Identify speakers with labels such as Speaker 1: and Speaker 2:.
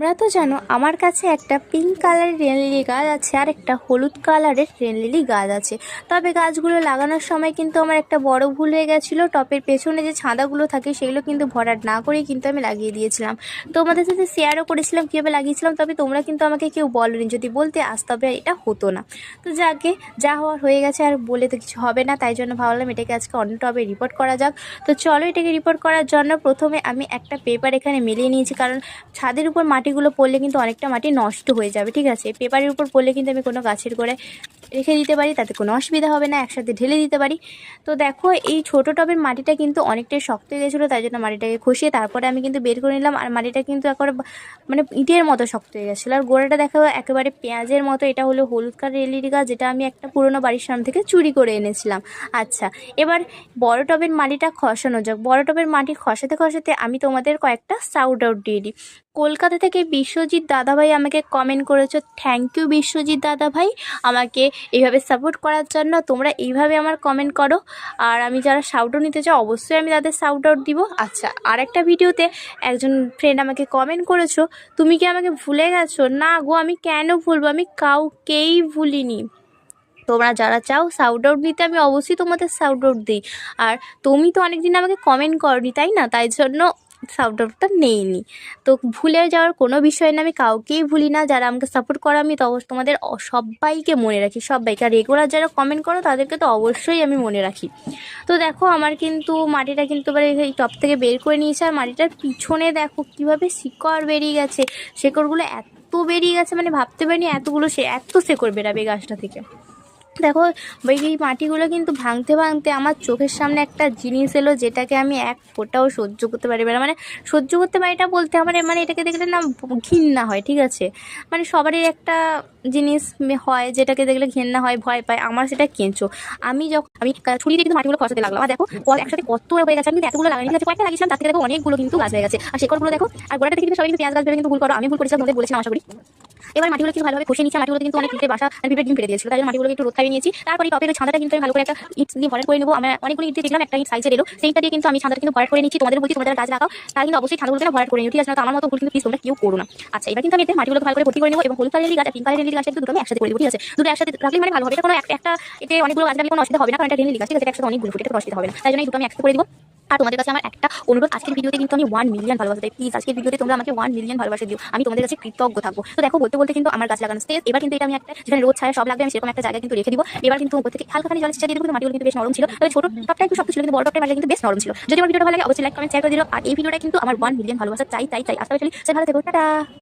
Speaker 1: তোমরা তো জানো, আমার কাছে একটা পিঙ্ক কালারের রেনলিলি গাছ আছে আর একটা হলুদ কালারের রেনলিলি গাছ আছে। তবে গাছগুলো লাগানোর সময় কিন্তু আমার একটা বড় ভুল হয়ে গেছিল। টপের পেছনে যে ছাদাগুলো থাকে সেগুলো কিন্তু ভরাট না করেই কিন্তু আমি লাগিয়ে দিয়েছিলাম। তোমাদের সাথে শেয়ারও করেছিলাম, কীভাবে লাগিয়েছিলাম, তবে তোমরা কিন্তু আমাকে কেউ বলনি। যদি বলতে আজ তবে এটা হতো না। তো যাকে, যা হওয়ার হয়ে গেছে আর বলে তো কিছু হবে না, তাই জন্য ভাবলাম এটাকে আজকে অন্য টবে রিপোর্ট করা যাক। তো চলো এটাকে রিপোর্ট করার জন্য প্রথমে আমি একটা পেপার এখানে মিলিয়ে নিয়েছি, কারণ ছাদের উপর মাটিগুলো পড়লে কিন্তু অনেকটা মাটি নষ্ট হয়ে যাবে, ঠিক আছে? পেপারের উপর পড়লে কিন্তু আমি কোনো গাছের গোড়ায় রেখে দিতে পারি, তাতে কোনো অসুবিধা হবে না, একসাথে ঢেলে দিতে পারি। তো দেখো, এই ছোটো টবের মাটিটা কিন্তু অনেকটাই শক্ত হয়ে গেছিল, তাই জন্য মাটিটাকে খসিয়ে তারপরে আমি কিন্তু বের করে নিলাম, আর মাটিটা কিন্তু একবারে মানে ইটের মতো শক্ত হয়ে গেছিল। আর গোড়াটা দেখো, একেবারে পেঁয়াজের মতো, এটা হলো হলুদ কালার এলইডি গাছ, যেটা আমি একটা পুরোনো বাড়ির সামনে থেকে চুরি করে এনেছিলাম। আচ্ছা এবার বড় টবের মাটিটা খসানো যাক। বড় টবের মাটি খসাতে খসাতে আমি তোমাদের কয়েকটা সাউট আউট দিয়ে দিই। কলকাতা থেকে বিশ্বজিৎ দাদাভাই আমাকে কমেন্ট করেছ থ্যাংক ইউ বিশ্বজিৎ দাদাভাই আমাকে এইভাবে সাপোর্ট করার জন্য। তোমরা এইভাবে আমার কমেন্ট করো। আর আমি যারা শাউট আউট নিতে চাও, অবশ্যই আমি তাদের শাউট আউট দিব। আচ্ছা আর একটা ভিডিওতে একজন ফ্রেন্ড আমাকে কমেন্ট করেছ, তুমি কি আমাকে ভুলে গেছো? না গো, আমি কেন ভুলবো? আমি কাউকেই ভুলিনি। তোমরা যারা চাও সাউট আউট নিতে, আমি অবশ্যই তোমাদের সাউট আউট দিই। আর তুমি তো অনেকদিন আমাকে কমেন্ট করনি, তাই না? তাই জন্য আউটটা নেইনি। তো ভুলে যাওয়ার কোনো বিষয় না, আমি কাউকেই ভুলি না, যারা আমাকে সাপোর্ট করো, আমি তো তোমাদের সবাইকে মনে রাখি, সবাইকে। আর রেগুলার যারা কমেন্ট করো, তাদেরকে তো অবশ্যই আমি মনে রাখি। তো দেখো, আমার কিন্তু মাটিটা কিন্তু এবার এই টপ থেকে বের করে নিয়েছে, আর মাটিটার পিছনে দেখো কীভাবে শিকড় বেরিয়ে গেছে। শেকড়গুলো এত বেরিয়ে গেছে মানে ভাবতে পারিনি এতগুলো সে এত শেকড় বেরাবে গাছটা থেকে। দেখো, এই মাটিগুলো কিন্তু ভাঙতে ভাঙতে আমার চোখের সামনে একটা জিনিস এলো যেটাকে আমি এক ফোঁটাও সহ্য করতে পারি না। মানে সহ্য করতে পারি এটা বলতে আমার মানে এটাকে দেখলে না ঘৃণা হয়, ঠিক আছে? মানে সবারই একটা জিনিস হয় যেটাকে দেখলে ঘেন্না হয়, ভয় পায়। আমার সেটা কেঁচো। আমি যখন আমি ছুরি দিয়ে কিন্তু মাটিগুলো খসাতে লাগলাম। আর দেখো একসাথে কত হয়ে গেছে। আমি এতগুলো লাগাই আছে? কয়েকটা লাগিয়েছিলাম থেকে দেখো অনেকগুলো কিন্তু গাছ হয়ে গেছে। আর শেকড়গুলো দেখো, আর গোড়াটা কিন্তু সবাই কিন্তু পেঁয়াজ গাছ ভেবে কিন্তু ভুল করো। আমি ভুল করেছিলাম, তোমাদের বলেছিলাম, আশা করি। এবার মাটিগুলো কিন্তু ভালোভাবে খসে নিচ্ছে মাটিগুলো কিন্তু অনেক বাসা পিঁপড়ে ডিম ফেলে দিয়েছিল তাই মাটিগুলোকে একটু রোদ খাইয়ে নিয়েছি। তারপরে টপের ছাদাটা কিন্তু আমি ভালো করে একটা ইট দিয়ে ভরাট করে নেব। আমি অনেকগুলো ইট দেখলাম, একটা ইট সাইজের এলো। সেইটা দিয়ে কিন্তু আমি ছাদাটা কিন্তু ভরাট করে নিচ্ছি তোমাদের বলছি তোমরা যারা গাছ লাগাও, তারা কিন্তু অবশ্যই ছাদাগুলোকে না ভরাট করে নিও। ঠিক আছে আমার মতো ভুল কিন্তু প্লিজ তোমরা কেউ করো না। আচ্ছা এবার কিন্তু আমি এতে মাটিগুলো ভালো করে ভর্তি করে নেব এবং হলুদ কালারের গাছ পিঙ্ক কালারের গাছ কিন্তু দুটো আমি একসাথে করে দেবো ঠিক আছে, দুটো একসাথে রাখলে মানে ভালো হবে। এটা কোনো একটা এতে অনেকগুলো গাছ কোনো অসুবিধা হবে না, কারণ এটা রেলি গাছ। ঠিক আছে একসাথে অনেকগুলো ফুটে কোনো অসুবিধা হবে না। তাই জন্য দুটো আমি একসাথে করে দিব আর তোমাদের কাছে আমার একটা অনুরোধ, আজকের ভিডিওতে কিন্তু আমি ওয়ান মিলিয়ন ভালোবাসা দেয় প্লিজ আজকের ভিডিওতে তোমরা আমাকে ওয়ান মিলিয়ন ভালোবাসা দিও। আমি তোমাদের কাছে কৃতজ্ঞ থাকব। তো দেখো, বলতে বলতে কিন্তু আমার গাছ লাগানো স্টেজ এবার কিন্তু এটা আমি একটা যেখানে রোদ, ছায়া সব লাগবে, আমি সেরকম একটা জায়গা কিন্তু রেখে দিব। এবার কিন্তু উপর থেকে হালকাখানি জল ছিটিয়ে দিয়ে কিন্তু মাটিগুলো কিন্তু বেশ নরম ছিল। তবে ছোট টপটা একটু শক্ত ছিল, কিন্তু বড় টপটা মাটি কিন্তু বেশ নরম ছিল। যদি আমার ভিডিওটা ভালো লাগে, অবশ্যই লাইক কমেন্ট শেয়ার করে দিও আর এই ভিডিওটা কিন্তু আমার ওয়ান মিলিয়ন ভালোবাসা চাই তাই তাই আসতে সে ভালো থেকো। টাটা!